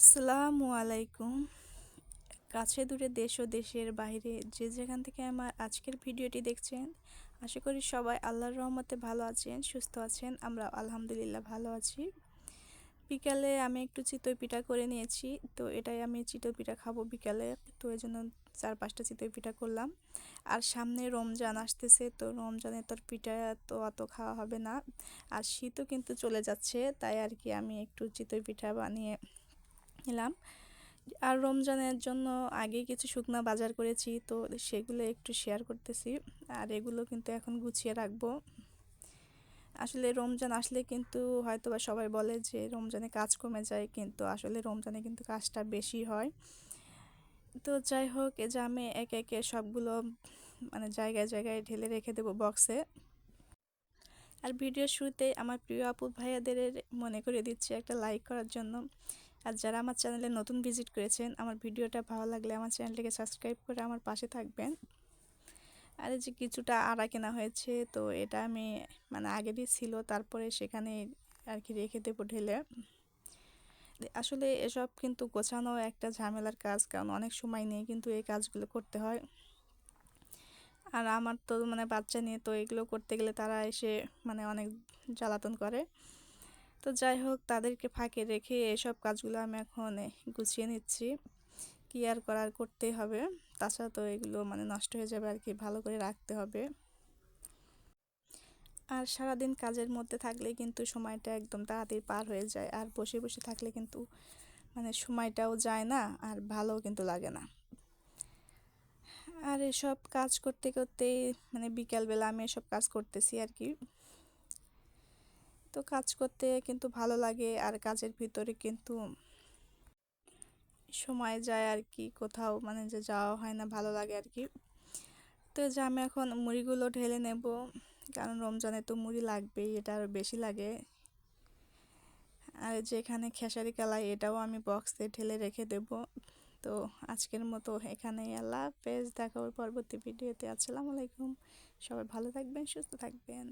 আসসালামু আলাইকুম। কাছে দূরে দেশ ও দেশের বাইরে যে যেখান থেকে আমার আজকের ভিডিওটি দেখছেন, আশা করি সবাই আল্লাহর রহমতে ভালো আছেন, সুস্থ আছেন আমরা আলহামদুলিল্লাহ ভালো আছি। বিকালে আমি একটু চিতই পিঠা করে নিয়েছি, তো এটাই আমি চিতই পিঠা খাব বিকালে, তো এই জন্য চার পাঁচটা চিতই পিঠা করলাম। আর সামনে রমজান আসতেছে, তো রমজানে তোর পিঠা তো অত খাওয়া হবে না। আর শীতও কিন্তু চলে যাচ্ছে, তাই আর কি আমি একটু চিতই পিঠা বানিয়ে নিলাম। আর রমজানের জন্য আগে কিছু শুকনা বাজার করেছি, তো সেগুলো একটু শেয়ার করতেছি। আর এগুলো কিন্তু এখন গুছিয়ে রাখব। আসলে রমজান আসলে কিন্তু হয়তো বা সবাই বলে যে রমজানে কাজ কমে যায়, কিন্তু আসলে রমজানে কিন্তু কাজটা বেশি হয়। তো যাই হোক এ যে আমি একে একে সবগুলো মানে জায়গায় জায়গায় ঢেলে রেখে দেবো বক্সে আর ভিডিও শুরুতে আমার প্রিয় আপু ভাইয়াদের মনে করে দিচ্ছি একটা লাইক করার জন্য। আর যারা আমার চ্যানেলে নতুন ভিজিট করেছেন, আমার ভিডিওটা ভালো লাগলে আমার চ্যানেলটিকে সাবস্ক্রাইব করে আমার পাশে থাকবেন। আর এই যে কিছুটা আড়া কেনা হয়েছে, তো এটা আমি মানে আগেরই ছিল, তারপরে সেখানে আর কি রেখে দেবো ঢেলে। আসলে এসব কিন্তু গোছানো একটা ঝামেলার কাজ, কারণ অনেক সময় নিয়ে কিন্তু এই কাজগুলো করতে হয়। আর আমার তো মানে বাচ্চা নিয়ে তো এগুলো করতে গেলে তারা এসে মানে অনেক জ্বালাতন করে। তো যাই হোক, তাদেরকে ফাঁকে রেখে এসব কাজগুলো আমি এখন গুছিয়ে নিচ্ছি। কি আর করার, করতেই হবে। তাছাড়া তো এগুলো মানে নষ্ট হয়ে যাবে আর কি ভালো করে রাখতে হবে। আর সারাদিন কাজের মধ্যে থাকলে কিন্তু সময়টা একদম তাড়াতাড়ি পার হয়ে যায়। আর বসে বসে থাকলে কিন্তু মানে সময়টাও যায় না, আর ভালোও কিন্তু লাগে না। আর এসব কাজ করতে করতেই মানে বিকালবেলা আমি এসব কাজ করতেছি আর কি তো কাজ করতে কিন্তু ভালো লাগে আর কাজের ভিতরে কিন্তু সময় যায় আর কি কোথাও মানে যে যাওয়া হয় না ভালো লাগে আর কি। তো যে আমি এখন মুড়িগুলো ঢেলে নেব, কারণ রমজানে তো মুড়ি লাগবেই, এটা আরও বেশি লাগে। আর যেখানে খেসারি কালাই, এটাও আমি বক্সে ঢেলে রেখে দেব। তো আজকের মতো এখানেই, আল্লাহ হাফেজ, দেখা পরবর্তী ভিডিওতে। আসসালামু আলাইকুম, সবাই ভালো থাকবেন, সুস্থ থাকবেন।